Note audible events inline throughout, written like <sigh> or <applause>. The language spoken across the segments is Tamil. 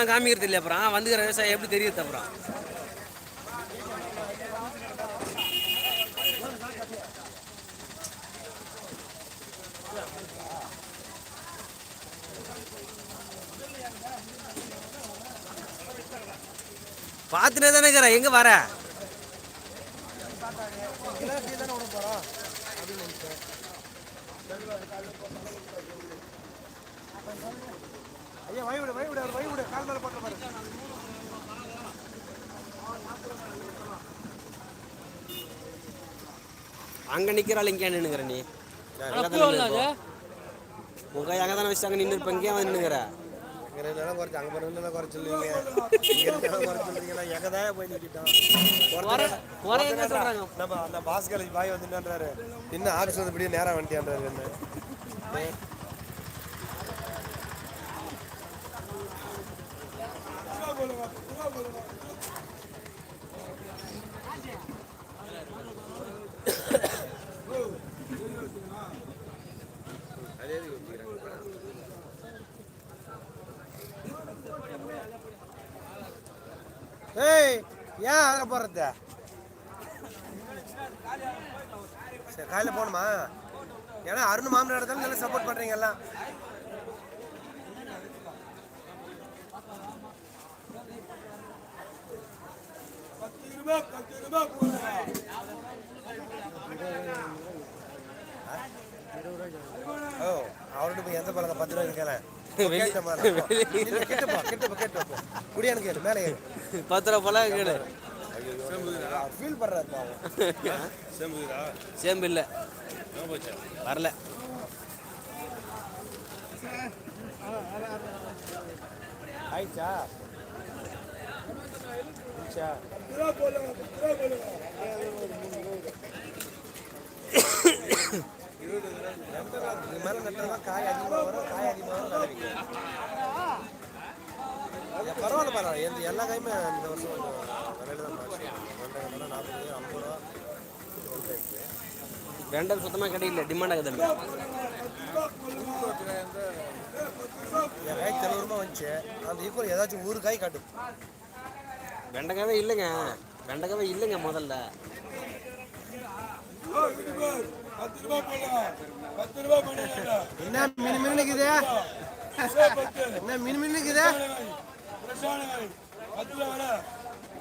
அதெல்லாம் காமிக்கிறது இல்லை அப்புறம். வந்துக்கிற விவசாயம் எப்படி தெரியுது அப்புறம்? பார்த்துட்டே தானே இருக்கிறேன் எங்கே வர ஐயா வயவிடு வயவிடு அவர் வயவிடு கால் மேல போட்ட பாரு அங்கே நிற்கிறாள் இங்கே நின்னுக்கிற நீ? உங்க அங்கே தானே வச்சு அங்கே நின்று இருப்ப இங்கே வந்து நேரம் குறைச்சு அங்க போய் நின்று குறைச்சு இல்லைங்க. <laughs> குறைச்சு இல்லைங்களா? எங்க தான் போய் நிக்கிட்டோம்? குறை என்ன சொல்கிறாங்க நம்ம அந்த பாஸ் காலேஜ் பாய் வந்து என்னன்றாரு இன்னும் ஆஃபீஸ் வந்து இப்படியே நேரம் வந்துட்டியான்றாரு என்ன? அதில் போடுறது சரி காலையில் போகணுமா? ஏன்னா அருண் மாமனார் தான் நல்லா சப்போர்ட் பண்ணுறீங்க எல்லாம். ஓ அவர்கிட்ட போய் எந்த பழக்கம் பத்து ரூபாய் கேள கிட்டப்பா கிட்டப்பா கிட்டப்பா குடியானு கேளு மேலே பத்து ரூபா போல கேளு. ஃபீல் பண்ணுறாரு பாவம் சேம்பு இல்லை வரல. ஆயிடுச்சா இது மேலே நட்டா காய் அதிகமாக வரும் காய் அதிகமாக வரும் விலை பரவாயில்ல. பரவாயில்ல எல்லா காயுமே இந்த வருஷம் விலையில தான் வெண்டைக்காய் நாற்பது ஐம்பது ரூபா. ரெண்டல் சுத்தமாக கிடைக்கல டிமாண்ட் ஆகுது காய் தெளிவுமா வந்துச்சு. அந்த ஈக்குவல் ஏதாச்சும் ஒரு காய் காட்டும் வெண்டைக்காவே இல்லைங்க. வெண்டைக்காவே இல்லைங்க முதல்ல. என்ன மினி மினி நிக்குது? என்ன மினி மினி நிக்குது?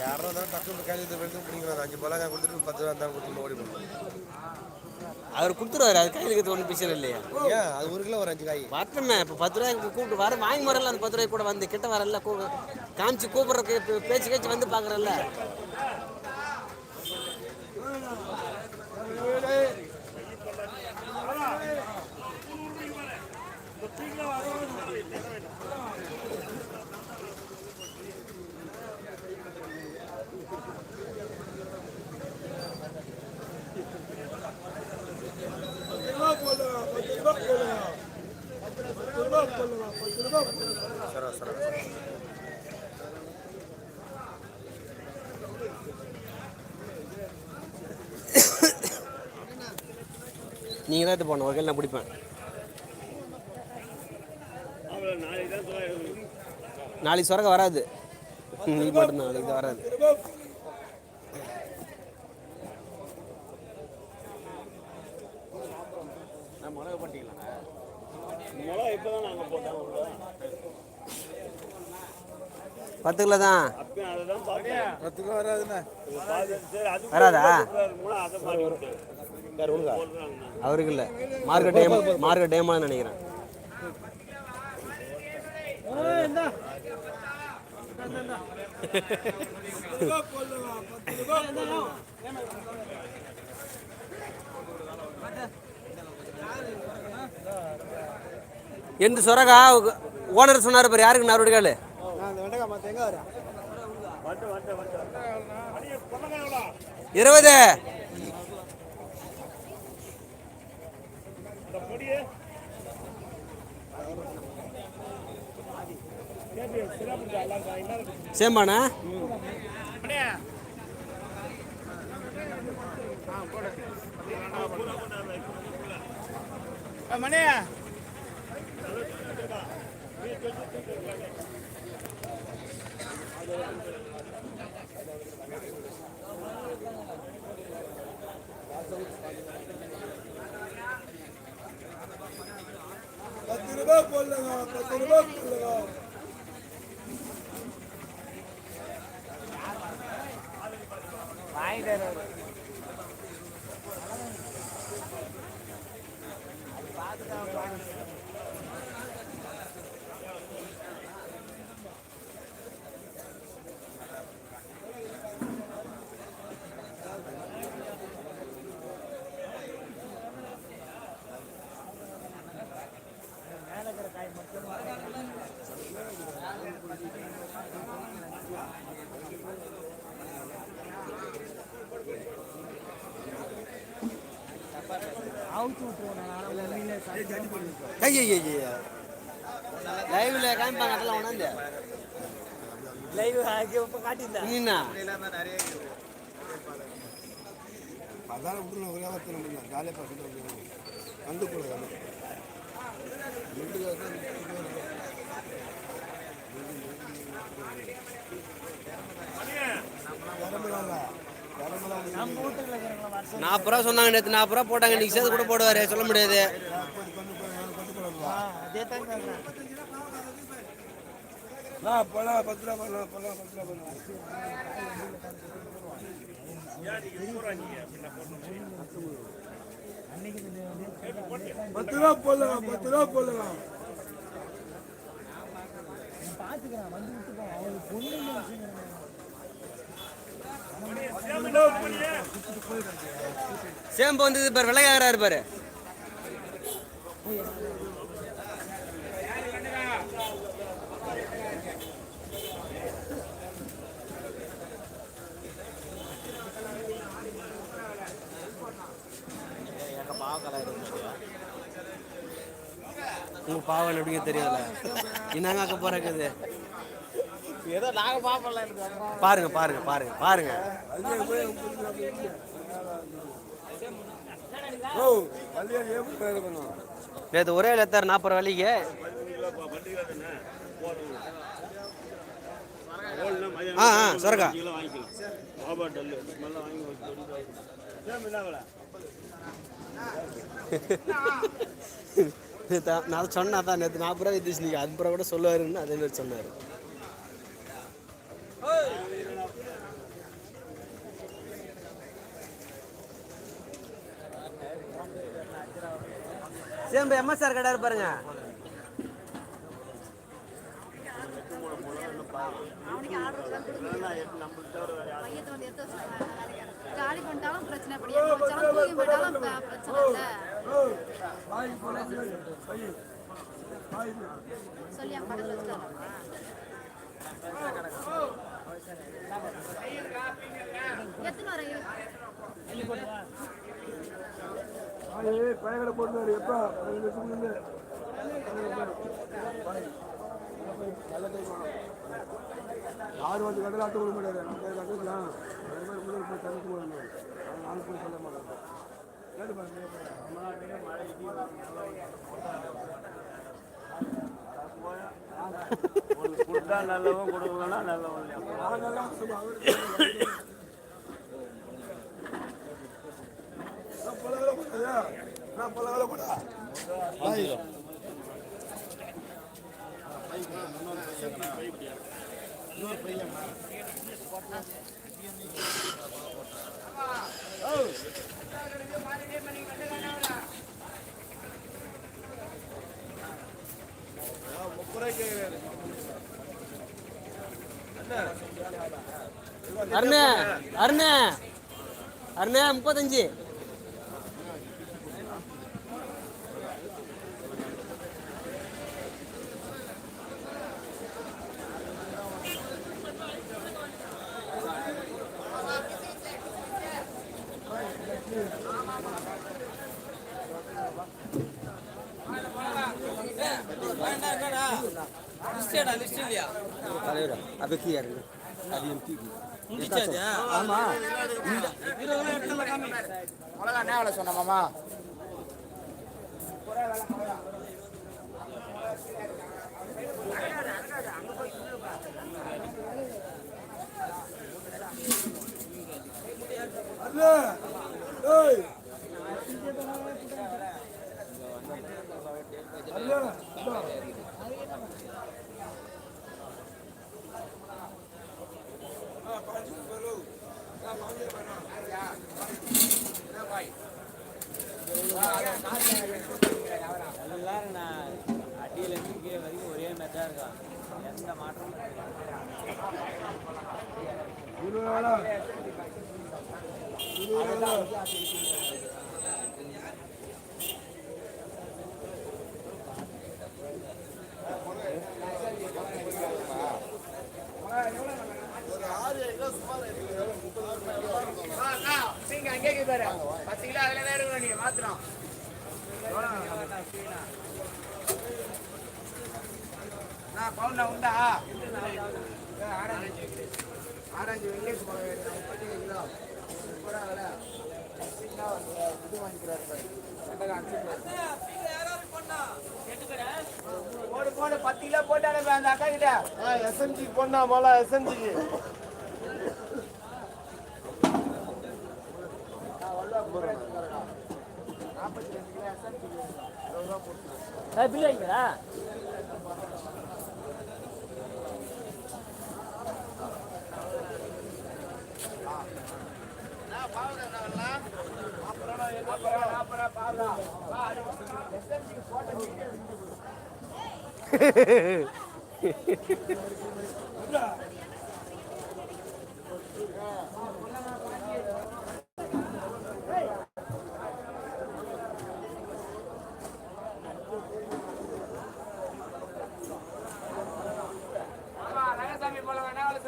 யாரோ இருந்தாலும் டக்குனு கையில் இது வெளுத்து பிடிக்கலாம் அஞ்சு பழங்க கொடுத்துட்டு பத்து ரூபா இருந்தால் கொடுத்து ஓடி போகணும். அவர் கொடுத்துருவாரு அது கையில் இருக்கிறது ஒன்றும் பிரச்சனை இல்லையா? ஏன்? அது ஒரு கிலோ ஒரு அஞ்சு காய். வரட்டுமே இப்போ பத்து ரூபாய்க்கு கூப்பிட்டு வர வாங்கி முறையில் அந்த பத்து ரூபாய்க்கு கூட வந்து கிட்ட வரல காமிச்சு கூப்பிட்றக்கு பேச்சு கேச்சு வந்து பார்க்குறல்ல சரா சரா நீங்கள் தான் எடுத்து போகணும் ஒரு கையில் நான் பிடிப்பேன். நாளைக்கு சொரக்க வராது. நீ மட்டும் நாளைக்கு தான் வராது. பத்து கிலோ தான் பத்து கிலோ வராதுண்ணே. வராதா? அவருக்கு இல்லை. மார்க்கெட் டேம் மார்க்கெட் டேமாக நினைக்கிறேன். எந்த சொரகா ஓனர் சொன்னார் பாரு யாருக்கு நான் காலு? இருபது. சேம்பாண்ணா? மணியா பத்து ரூபாய் போடலங்க பத்து ரூபாய் போடலங்க. Yeah, no, no. ஐயய்ய லைவ்ல காமிப்பாங்க அதெல்லாம் உணர்ந்து லைவ் என்ன அதான விட்டு ஒரே வார்த்தை நம்ம ஜாலியாக பேசிட்டு வந்து நாற்பது ரூபா சொன்னாங்க நேற்று நாற்பது ரூபா போட்டாங்க. இன்னைக்கு சேர்த்து கூட போடுவாரு. சொல்ல முடியாது. பத்து ரூபா பத்து ரூபா போடலாம் பத்து ரூபா போடலாம் பாத்துக்கிறேன் வந்து அவங்களுக்கு பொண்ணு சேம்பு வந்து பாரு விலையாகிறாரு பாரு. உங்க பாவம் எப்படிங்க தெரியல என்னங்க அக்க போறக்குது ஏதோ நாங்கள் பார்ப்போம்ல பாருங்க பாருங்க பாருங்க பாருங்க. நேற்று ஒரே லெத்தர் நாற்பது ரூபா வலிக்கு. ஆ ஆ சொரக்கா. நேத்து நான் சொன்னா தான் நேற்று நாற்பது ரூபா வித்துச்சு நீங்கள் அது கூட சொல்லுவாருன்னு அதே மாதிரி சொன்னார். சேம்பு எம்எஸ்ஆர் கடை இருப்பாருங்க அவனுக்கு ஆர்டர் தான் வந்து காலி பண்ணிட்டாலும் பிரச்சனை தூக்கி பிரச்சனை இல்லை. சொல்லி பக்கத்தில் எத்தனை போட்டு எப்போ பதினஞ்சு வருஷம் முன்னே யார் வந்து கடல் ஆட்ட விட மாட்டாரு நம்ம கட்டுக்கலாம் முதல் நாலு போய் சொல்ல மாட்டாங்க கேட்டு பாருங்க கொடுத்தா நல்லவன் கொடுக்கலன்னா நல்லவன் நாங்கெல்லாம் சும்மா அவரு நான் பல வேலை போடாதா நான் பல வேலை போடா அருணே அருணே அருணே முப்பத்தஞ்சு. கீழே இருக்கு அது எம்பி ஆமா மிளகா என்ன சொன்ன மாமா அல்ல ஏய் அல்ல இந்தா. அடியிலேருந்து கீழே வரைக்கும் ஒரே மெத்தா இருக்கான் எந்த மாற்றமும் இருபது வேலை இருபது வேலை நீங்க அங்கே பாரு பத்து கிலோ அதுல தான் இருக்கணும் நீங்க மாத்திரம் நான் பவுண்டா உண்டா ஆரஞ்சு ஆரஞ்சு வெள்ளேஸ் கிலோ முப்பது விலை இது வாங்கிக்கிறாரு போடு போடு பத்து கிலோ அந்த அக்கா கிட்ட எஸ்என்ஜி பொண்ணா மொளா எஸ்என்ஜிக்கு இருபது ரூபா போட்டு பில்லு வைங்களா ஆமா ரங்கசாமி போல என்ன வேலை சொன்ன ஆமா கொள்ள திருப்படா பண்ண கிலோ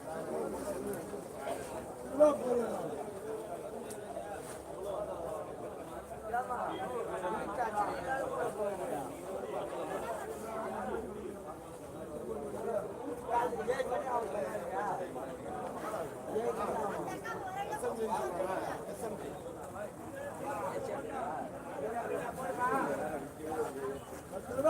我的妈